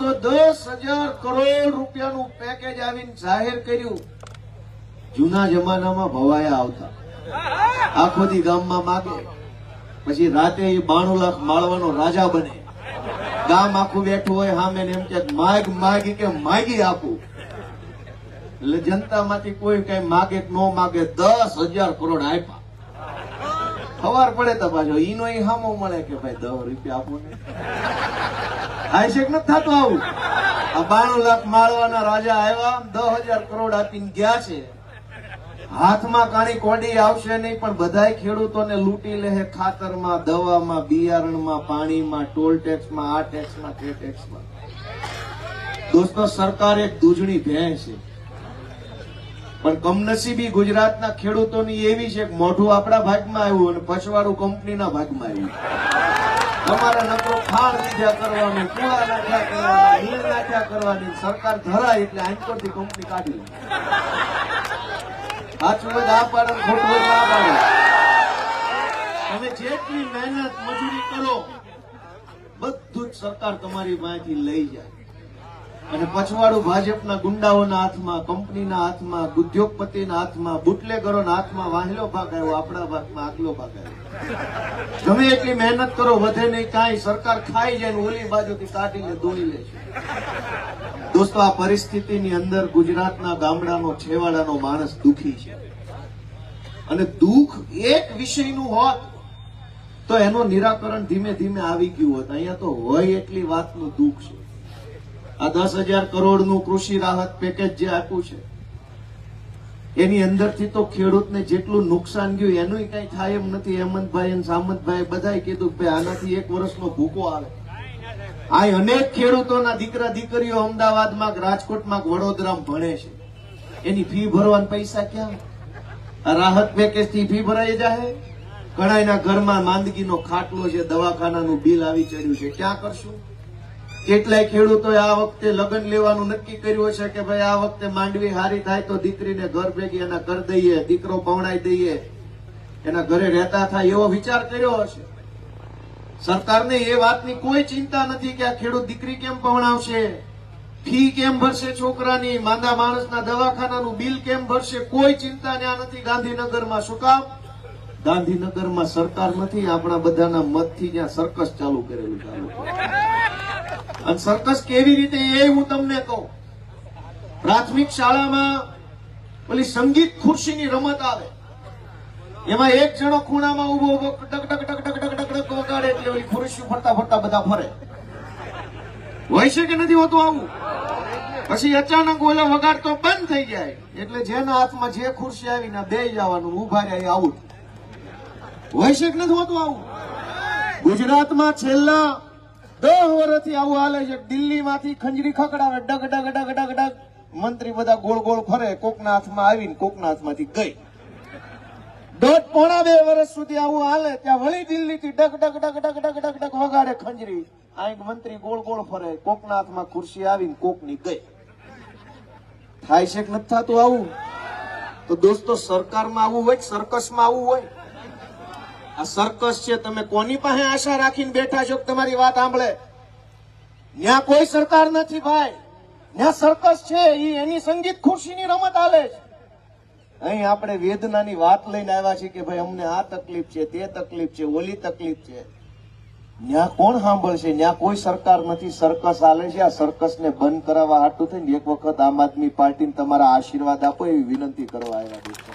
દોસ્તો દસ હજાર કરોડ રૂપિયાનું પેકેજ આવીને જાહેર કર્યું. જૂના જમાનામાં ભવાયા આવતા. આખો દી ગામમાં માગે. પછી રાતે એ બાણું લાખ માળવાનો રાજા બને. ગામ આખું બેઠું હોય સામે એમ કે માગ, માગી કે માગી આપું. એટલે જનતામાંથી કોઈ કઈ માગે ન માગે દસ હજાર કરોડ આપ્યા. ખબર પડે તો પાછો. ઈનો એ હામો મળે કે ભાઈ દસ રૂપિયા આપો ને. થાય નથી થતું આવું. આ બાણું લાખ માળવાના રાજા આવ્યા, દસ હજાર કરોડ આપીને ગયા છે. હાથમાં કાણી કોડી આવશે નહીં, પણ બધાય ખેડૂતોને લૂંટી લે ખાતરમાં, દવામાં, બિયારણમાં, પાણીમાં, ટોલ ટેક્સમાં, આ ટેક્સમાં, તે ટેક્સમાં. દોસ્તો, સરકાર એક દૂજણી ભેં છે. પણ કમનસીબી ગુજરાતના ખેડૂતોની એવી છે કે મોઢું આપણા ભાગમાં આવ્યું અને પછવાડું કંપનીના ભાગમાં આવ્યું. તમારે નકરો ખાણ લીધા કરવાનું કુવા નાખ્યા કરવાનું, નીર નાખ્યા કરવાની. સરકાર ધરાય એટલે આંકોરથી કંપની કાઢી આ પાડે ખોટું હોય તમે જેટલી મહેનત, મજૂરી કરો, બધું જ સરકાર તમારી પાસેથી લઈ જાય. અને પછવાડું ભાજપના ગુંડાઓના હાથમાં, કંપનીના હાથમાં, ઉદ્યોગપતિના હાથમાં, બુટલેગરોના હાથમાં વાહલો ભાગ આવ્યો, આપણા ભાગમાં આગલો ભાગ આવ્યો. ગમે એટલી મહેનત કરો, વધે નહીં, કાંઈ સરકાર ખાઈ જાય ઓલી બાજુથી કાઢીને દોડી લે છે. દોસ્તો, આ પરિસ્થિતિની અંદર ગુજરાતના ગામડાનો, છેવાડાનો માણસ દુખી છે. અને દુઃખ એક વિષયનું હોત, તો એનું નિરાકરણ ધીમે ધીમે આવી ગયું હોત. અહીંયા તો હોય એટલી વાતનું દુઃખ છે. આ દસ હજાર કરોડનું કૃષિ રાહત પેકેજ જે આપ્યું છે, એની અંદરથી તો ખેડૂતને જેટલું નુકસાન ગયું એનું કઈ થાય એમ નથી. હેમંતભાઈ સામંતભાઈ બધાએ કીધું ભાઈ, આનાથી એક વર્ષનો ભૂકો આવે. આ અનેક ખેડૂતોના દીકરા દીકરીઓ અમદાવાદમાં, રાજકોટમાં, વડોદરામાં ભણે છે. એની ફી ભરવાના પૈસા ક્યાં? રાહત પેકેજથી ફી ભરાઈ જાય ઘણાયના ઘરમાં માંદગીનો ખાટલો છે, દવાખાનાનું બિલ આવી ચડ્યું છે. ક્યાં કરશું? કેટલાય ખેડૂતોએ આ વખતે લગ્ન લેવાનું નક્કી કર્યું હશે કે ભાઈ આ વખતે માંડવી હારી થાય તો દીકરીને ઘર ભેગી એના કર દઈએ, દીકરો પવણાઈ દઈએ, એના ઘરે રહેતા થાય એવો વિચાર કર્યો હશે. સરકારને એ વાતની કોઈ ચિંતા નથી કે આ ખેડૂત દીકરી કેમ પવણાવશે ફી કેમ ભરશે છોકરાની? માંદા માણસના દવાખાનાનું બિલ કેમ ભરશે? કોઈ ચિંતા ત્યાં નથી. ગાંધીનગરમાં શું કામ? ગાંધીનગરમાં સરકાર નથી. આપણા બધાના મતથી ત્યાં સર્કસ ચાલુ કરેલું ચાલુ. અને સર્કસ કેવી રીતે એ હું તમને કહું. પ્રાથમિક શાળામાં પેલી સંગીત ખુરશીની રમત આવે. એમાં એક જણો ખૂણામાં ઊભો ઊભો ટક ટક ટક ટક ટક ટક વગાડે એટલે ઓલી ખુરશી ફરતા ફરતા બધા ફરે. હોય છે કે નથી હોતું આવું? પછી અચાનક ઓલો વગાડતો બંધ થઈ જાય. એટલે જેના હાથમાં જે ખુરશી આવીને બે જવાનું ઊભા રહે આવું હોય છે કે નથી હોતું આવું? ગુજરાતમાં છેલ્લા દસ વર્ષથી આવું હાલે છે. દિલ્હીમાંથી ખંજરી ખકડાવે ડગ ડગ ડગ ડગ ડગ. મંત્રી બધા ગોળ ગોળ ફરે. કોકના હાથમાં આવીને કોકના હાથમાંથી ગઈ. દોઢ પોણા બે વર્ષ સુધી આવું હાલે. ત્યાં વળી દિલ્હીથી ડગ ડગ ડગ ડગ ડગ ડગ ડગ વગાડે ખંજરી. અહીં મંત્રી ગોળ ગોળ ફરે. કોકના હાથમાં ખુરશી આવીને કોકની ગઈ. થાય છે કે નથી થતું આવું? તો દોસ્તો, સરકારમાં આવું હોય સર્કસમાં આવું હોય? આ સર્કસ છે, તમે કોની પાસે આશા રાખીને બેઠા છો તમારી વાત સાંભળે? ત્યાં કોઈ સરકાર નથી ભાઈ. ત્યાં સર્કસ છે એ એની સંગીત ખુરશીની રમત આલે છે. અહીં આપણે વેદનાની વાત લઈને આવ્યા છીએ કે ભાઈ અમને આ તકલીફ છે, તે તકલીફ છે, ઓલી તકલીફ છે. ત્યાં કોણ સાંભળશે? ત્યાં કોઈ સરકાર નથી. સર્કસ આલે છે, આ સર્કસને બંધ કરાવવા હાટું થઈને એક વખત આમ આદમી પાર્ટીને તમારા આશીર્વાદ આપો એવી વિનંતી કરવા આવ્યા દોસ્તો